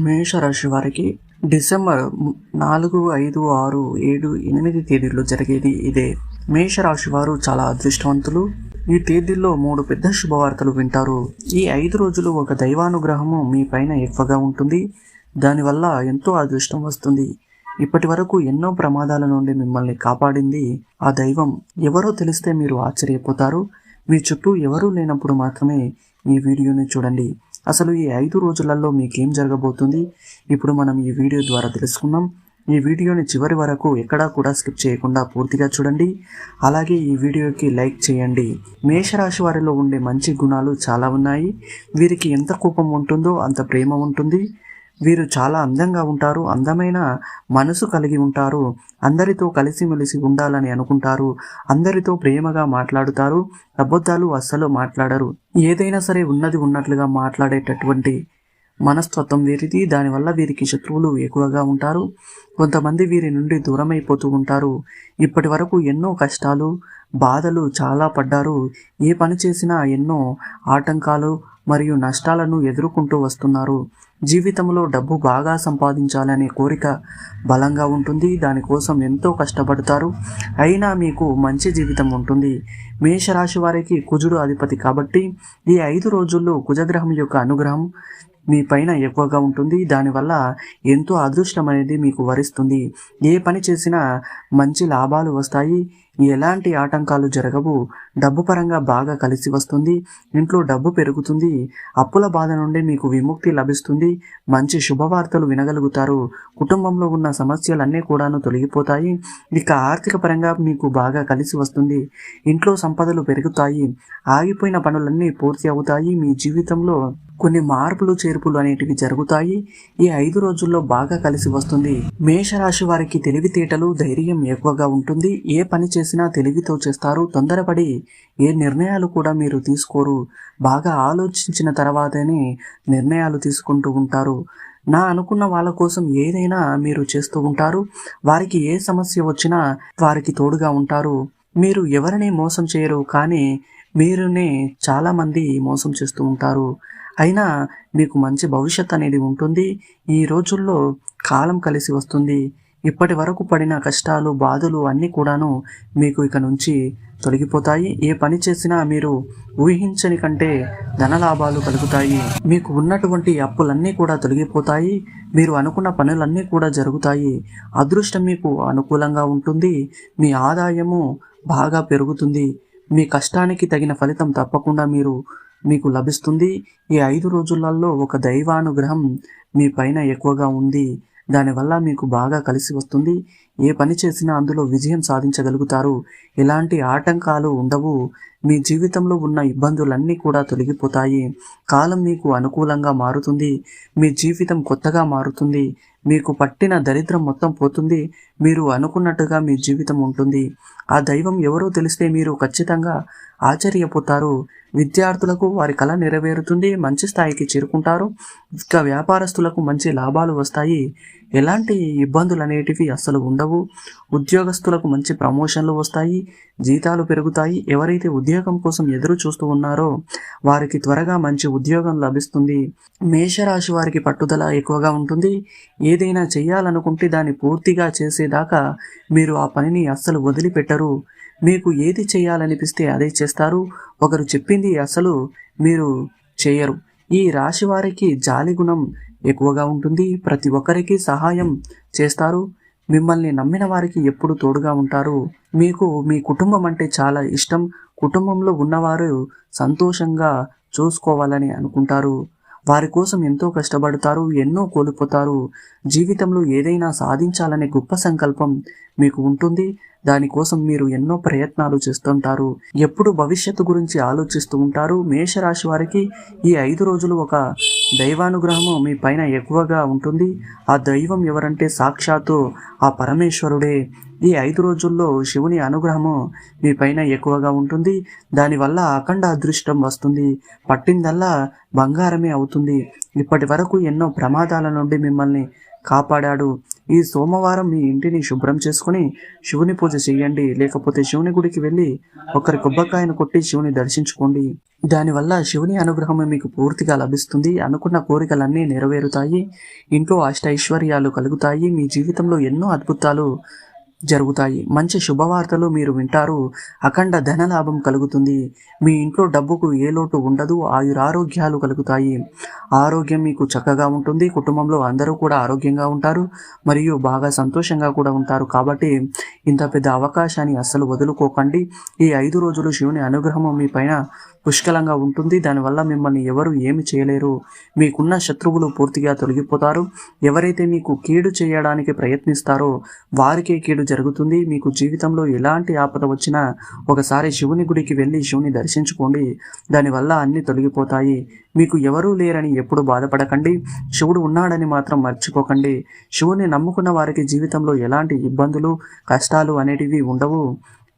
మేషరాశి వారికి డిసెంబర్ నాలుగు ఐదు ఆరు ఏడు ఎనిమిది తేదీల్లో జరిగేది ఇదే. మేషరాశి వారు చాలా అదృష్టవంతులు. ఈ తేదీల్లో మూడు పెద్ద శుభవార్తలు వింటారు. ఈ ఐదు రోజులు ఒక దైవానుగ్రహము మీ పైన ఎక్కువగా ఉంటుంది. దానివల్ల ఎంతో అదృష్టం వస్తుంది. ఇప్పటి వరకు ఎన్నో ప్రమాదాల నుండి మిమ్మల్ని కాపాడింది ఆ దైవం. ఎవరో తెలిస్తే మీరు ఆశ్చర్యపోతారు. మీ చుట్టూ ఎవరూ లేనప్పుడు మాత్రమే ఈ వీడియోని చూడండి. అసలు ఈ ఐదు రోజులలో మీకేం జరగబోతుంది? ఇప్పుడు మనం ఈ వీడియో ద్వారా తెలుసుకుందాం. ఈ వీడియోని చివరి వరకు ఎక్కడా కూడా స్కిప్ చేయకుండా పూర్తిగా చూడండి. అలాగే ఈ వీడియోకి లైక్ చేయండి. మేషరాశి వారిలో ఉండే మంచి గుణాలు చాలా ఉన్నాయి. వీరికి ఎంత కోపం ఉంటుందో అంత ప్రేమ ఉంటుంది. వీరు చాలా అందంగా ఉంటారు అందమైన మనసు కలిగి ఉంటారు అందరితో కలిసిమెలిసి ఉండాలని అనుకుంటారు అందరితో ప్రేమగా మాట్లాడుతారు అబద్ధాలు అస్సలు మాట్లాడరు. ఏదైనా సరే ఉన్నది ఉన్నట్లుగా మాట్లాడేటటువంటి మనస్తత్వం వీరిది దానివల్ల వీరికి శత్రువులు ఎక్కువగా ఉంటారు. కొంతమంది వీరి నుండి దూరమైపోతూ ఉంటారు. ఇప్పటి వరకు ఎన్నో కష్టాలు బాధలు చాలా పడ్డారు. ఏ పని చేసినా ఎన్నో ఆటంకాలు మరియు నష్టాలను ఎదుర్కొంటూ వస్తున్నారు. జీవితంలో డబ్బు బాగా సంపాదించాలనే కోరిక బలంగా ఉంటుంది. దానికోసం ఎంతో కష్టపడతారు. అయినా మీకు మంచి జీవితం ఉంటుంది. మేషరాశి వారికి కుజుడు అధిపతి కాబట్టి ఈ ఐదు రోజుల్లో కుజగ్రహం యొక్క అనుగ్రహం మీ పైన ఎక్కువగా ఉంటుంది. దానివల్ల ఎంతో అదృష్టం అనేది మీకు వరిస్తుంది. ఏ పని చేసినా మంచి లాభాలు వస్తాయి. ఎలాంటి ఆటంకాలు జరగవు. డబ్బు పరంగా బాగా కలిసి వస్తుంది. ఇంట్లో డబ్బు పెరుగుతుంది. అప్పుల బాధ నుండి మీకు విముక్తి లభిస్తుంది. మంచి శుభవార్తలు వినగలుగుతారు. కుటుంబంలో ఉన్న సమస్యలన్నీ కూడాను తొలగిపోతాయి. ఇక ఆర్థిక పరంగా మీకు బాగా కలిసి వస్తుంది. ఇంట్లో సంపదలు పెరుగుతాయి. ఆగిపోయిన పనులన్నీ పూర్తి అవుతాయి. మీ జీవితంలో కొన్ని మార్పులు చేర్పులు అనేటివి జరుగుతాయి. ఈ ఐదు రోజుల్లో బాగా కలిసి వస్తుంది. మేషరాశి వారికి తెలివితేటలు ధైర్యం ఎక్కువగా ఉంటుంది. ఏ పని చేసినా తెలివితో చేస్తారు. తొందరపడి ఏ నిర్ణయాలు కూడా మీరు తీసుకోరు. బాగా ఆలోచించిన తర్వాతనే నిర్ణయాలు తీసుకుంటూ ఉంటారు. నా అనుకున్న వాళ్ళ కోసం ఏదైనా మీరు చేస్తూ ఉంటారు. వారికి ఏ సమస్య వచ్చినా వారికి తోడుగా ఉంటారు. మీరు ఎవరిని మోసం చేయరు. కానీ మీరునే చాలామంది మోసం చేస్తూ ఉంటారు. అయినా మీకు మంచి భవిష్యత్ అనేది ఉంటుంది. ఈ రోజుల్లో కాలం కలిసి వస్తుంది. ఇప్పటి వరకు పడిన కష్టాలు బాధలు అన్నీ కూడాను మీకు ఇక నుంచి తొలగిపోతాయి. ఏ పని చేసినా మీరు ఊహించని కంటే ధనలాభాలు కలుగుతాయి. మీకు ఉన్నటువంటి అప్పులన్నీ కూడా తొలగిపోతాయి. మీరు అనుకున్న పనులన్నీ కూడా జరుగుతాయి. అదృష్టం మీకు అనుకూలంగా ఉంటుంది. మీ ఆదాయము బాగా పెరుగుతుంది. మీ కష్టానికి తగిన ఫలితం తప్పకుండా మీరు మీకు లభిస్తుంది. ఈ ఐదు రోజులలో ఒక దైవానుగ్రహం మీ పైన ఎక్కువగా ఉంది. దానివల్ల మీకు బాగా కలిసి వస్తుంది. ఏ పని చేసినా అందులో విజయం సాధించగలుగుతారు. ఎలాంటి ఆటంకాలు ఉండవు. మీ జీవితంలో ఉన్న ఇబ్బందులన్నీ కూడా తొలగిపోతాయి. కాలం మీకు అనుకూలంగా మారుతుంది. మీ జీవితం కొత్తగా మారుతుంది. మీకు పట్టిన దరిద్రం మొత్తం పోతుంది. మీరు అనుకున్నట్టుగా మీ జీవితం ఉంటుంది. ఆ దైవం ఎవరో తెలిస్తే మీరు ఖచ్చితంగా ఆశ్చర్యపోతారు. విద్యార్థులకు వారి కళ నెరవేరుతుంది. మంచి స్థాయికి చేరుకుంటారు. ఇక వ్యాపారస్తులకు మంచి లాభాలు వస్తాయి. ఎలాంటి ఇబ్బందులు అనేటివి అస్సలు ఉండవు. ఉద్యోగస్తులకు మంచి ప్రమోషన్లు వస్తాయి జీతాలు పెరుగుతాయి. ఎవరైతే ఉద్యోగం కోసం ఎదురు చూస్తూ ఉన్నారో వారికి త్వరగా మంచి ఉద్యోగం లభిస్తుంది. మేషరాశి వారికి పట్టుదల ఎక్కువగా ఉంటుంది. ఏదైనా చేయాలనుకుంటే దాన్ని పూర్తిగా చేసేదాకా మీరు ఆ పనిని అస్సలు వదిలిపెట్టరు. మీకు ఏది చేయాలనిపిస్తే అదే చేస్తారు. ఒకరు చెప్పింది అసలు మీరు చేయరు. ఈ రాశి వారికి జాలి గుణం ఎక్కువగా ఉంటుంది. ప్రతి ఒక్కరికి సహాయం చేస్తారు. మిమ్మల్ని నమ్మిన వారికి ఎప్పుడు తోడుగా ఉంటారు. మీకు మీ కుటుంబం అంటే చాలా ఇష్టం. కుటుంబంలో ఉన్నవారు సంతోషంగా చూసుకోవాలని అనుకుంటారు. వారి కోసం ఎంతో కష్టపడతారు ఎన్నో కోల్పోతారు. జీవితంలో ఏదైనా సాధించాలనే గొప్ప సంకల్పం మీకు ఉంటుంది. దానికోసం మీరు ఎన్నో ప్రయత్నాలు చేస్తుంటారు. ఎప్పుడు భవిష్యత్తు గురించి ఆలోచిస్తూ ఉంటారు. మేషరాశి వారికి ఈ ఐదు రోజులు ఒక దైవానుగ్రహము మీ పైన ఎక్కువగా ఉంటుంది. ఆ దైవం ఎవరంటే సాక్షాత్తు ఆ పరమేశ్వరుడే. ఈ ఐదు రోజుల్లో శివుని అనుగ్రహము మీ పైన ఎక్కువగా ఉంటుంది. దానివల్ల అఖండ అదృష్టం వస్తుంది. పట్టిందల్లా బంగారమే అవుతుంది. ఇప్పటి వరకు ఎన్నో ప్రమాదాల నుండి మిమ్మల్ని కాపాడాడు. ఈ సోమవారం మీ ఇంటిని శుభ్రం చేసుకుని శివుని పూజ చేయండి. లేకపోతే శివుని గుడికి వెళ్ళి ఒకరి కొబ్బకాయను కొట్టి శివుని దర్శించుకోండి. దానివల్ల శివుని అనుగ్రహం మీకు పూర్తిగా లభిస్తుంది. అనుకున్న కోరికలన్నీ నెరవేరుతాయి. ఇంట్లో అష్టైశ్వర్యాలు కలుగుతాయి. మీ జీవితంలో ఎన్నో అద్భుతాలు జరుగుతాయి. మంచి శుభవార్తలు మీరు వింటారు. అఖండ ధనలాభం కలుగుతుంది. మీ ఇంట్లో డబ్బుకు ఏ లోటు ఉండదు. ఆయురారోగ్యాలు కలుగుతాయి. ఆరోగ్యం మీకు చక్కగా ఉంటుంది. కుటుంబంలో అందరూ కూడా ఆరోగ్యంగా ఉంటారు. మరియు బాగా సంతోషంగా కూడా ఉంటారు. కాబట్టి ఇంత పెద్ద అవకాశాన్ని అస్సలు వదులుకోకండి. ఈ ఐదు రోజులు శివుని అనుగ్రహం మీ పైన పుష్కలంగా ఉంటుంది. దానివల్ల మిమ్మల్ని ఎవరు ఏమి చేయలేరు. మీకున్న శత్రువులు పూర్తిగా తొలగిపోతారు. ఎవరైతే మీకు కీడు చేయడానికి ప్రయత్నిస్తారో వారికే కీడు జరుగుతుంది. మీకు జీవితంలో ఎలాంటి ఆపద వచ్చినా ఒకసారి శివుని గుడికి వెళ్ళి శివుని దర్శించుకోండి. దానివల్ల అన్ని తొలగిపోతాయి. మీకు ఎవరూ లేరని ఎప్పుడు బాధపడకండి. శివుడు ఉన్నాడని మాత్రం మర్చిపోకండి. శివుని నమ్ముకున్న వారికి జీవితంలో ఎలాంటి ఇబ్బందులు కష్టాలు అనేటివి ఉండవు.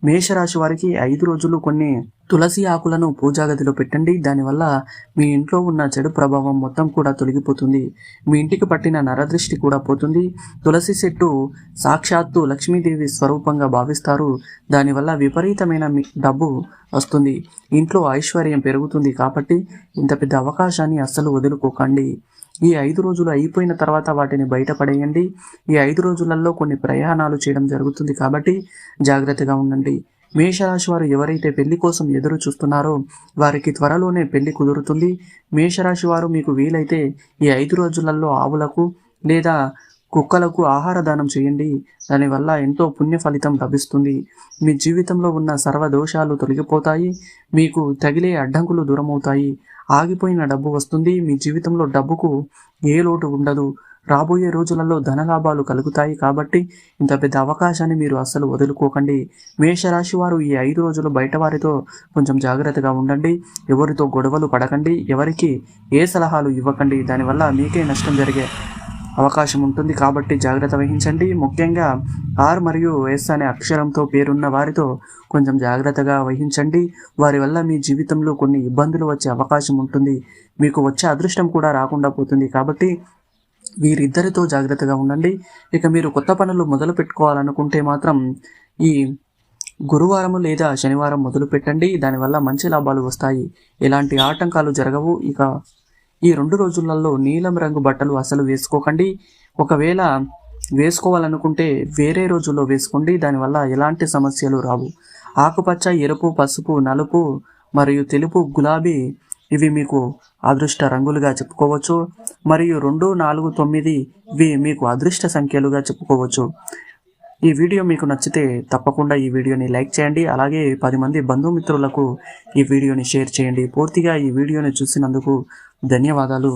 మేషరాశి వారికి ఐదు రోజులు కొన్ని తులసి ఆకులను పూజా గదిలో పెట్టండి. దానివల్ల మీ ఇంట్లో ఉన్న చెడు ప్రభావం మొత్తం కూడా తొలగిపోతుంది. మీ ఇంటికి పట్టిన నరదృష్టి కూడా పోతుంది. తులసి చెట్టు సాక్షాత్తు లక్ష్మీదేవి స్వరూపంగా భావిస్తారు. దానివల్ల విపరీతమైన మీ డబ్బు వస్తుంది. ఇంట్లో ఐశ్వర్యం పెరుగుతుంది కాబట్టి ఇంత పెద్ద అవకాశాన్ని అస్సలు వదులుకోకండి. ఈ ఐదు రోజులు అయిపోయిన తర్వాత వాటిని బయటపడేయండి ఈ ఐదు రోజులలో కొన్ని ప్రయాణాలు చేయడం జరుగుతుంది కాబట్టి జాగ్రత్తగా ఉండండి. మేషరాశి వారు ఎవరైతే పెళ్ళి కోసం ఎదురు చూస్తున్నారో వారికి త్వరలోనే పెళ్ళి కుదురుతుంది. మేషరాశి వారు మీకు వీలైతే ఈ ఐదు రోజులలో ఆవులకు లేదా కుక్కలకు ఆహార దానం చేయండి. దానివల్ల ఎంతో పుణ్య ఫలితం లభిస్తుంది. మీ జీవితంలో ఉన్న సర్వ దోషాలు తొలగిపోతాయి. మీకు తగిలే అడ్డంకులు దూరమవుతాయి. ఆగిపోయిన డబ్బు వస్తుంది. మీ జీవితంలో డబ్బుకు ఏ లోటు ఉండదు. రాబోయే రోజులలో ధనలాభాలు కలుగుతాయి కాబట్టి ఇంత పెద్ద అవకాశాన్ని మీరు అస్సలు వదులుకోకండి. మేషరాశి వారు ఈ ఐదు రోజులు బయట వారితో కొంచెం జాగ్రత్తగా ఉండండి. ఎవరితో గొడవలు పడకండి. ఎవరికి ఏ సలహాలు ఇవ్వకండి. దానివల్ల మీకే నష్టం జరిగే అవకాశం ఉంటుంది. కాబట్టి జాగ్రత్త వహించండి. ముఖ్యంగా ఆర్ మరియు ఎస్ అనే అక్షరంతో పేరున్న వారితో కొంచెం జాగ్రత్తగా వహించండి. వారి వల్ల మీ జీవితంలో కొన్ని ఇబ్బందులు వచ్చే అవకాశం ఉంటుంది. మీకు వచ్చే అదృష్టం కూడా రాకుండా పోతుంది. కాబట్టి వీరిద్దరితో జాగ్రత్తగా ఉండండి. ఇక మీరు కొత్త పనులు మొదలు పెట్టుకోవాలనుకుంటే మాత్రం ఈ గురువారం లేదా శనివారం మొదలు పెట్టండి. దానివల్ల మంచి లాభాలు వస్తాయి. ఎలాంటి ఆటంకాలు జరగవు. ఇక ఈ రెండు రోజులలో నీలం రంగు బట్టలు అసలు వేసుకోకండి. ఒకవేళ వేసుకోవాలనుకుంటే వేరే రోజుల్లో వేసుకోండి. దానివల్ల ఎలాంటి సమస్యలు రావు. ఆకుపచ్చ ఎరుపు పసుపు నలుపు మరియు తెలుపు గులాబీ ఇవి మీకు అదృష్ట రంగులుగా చెప్పుకోవచ్చు. మరియు రెండు నాలుగు తొమ్మిది ఇవి మీకు అదృష్ట సంఖ్యలుగా చెప్పుకోవచ్చు. ఈ వీడియో మీకు నచ్చితే తప్పకుండా ఈ వీడియోని లైక్ చేయండి. అలాగే పది మంది బంధుమిత్రులకు ఈ వీడియోని షేర్ చేయండి. పూర్తిగా ఈ వీడియోని చూసినందుకు ధన్యవాదాలు.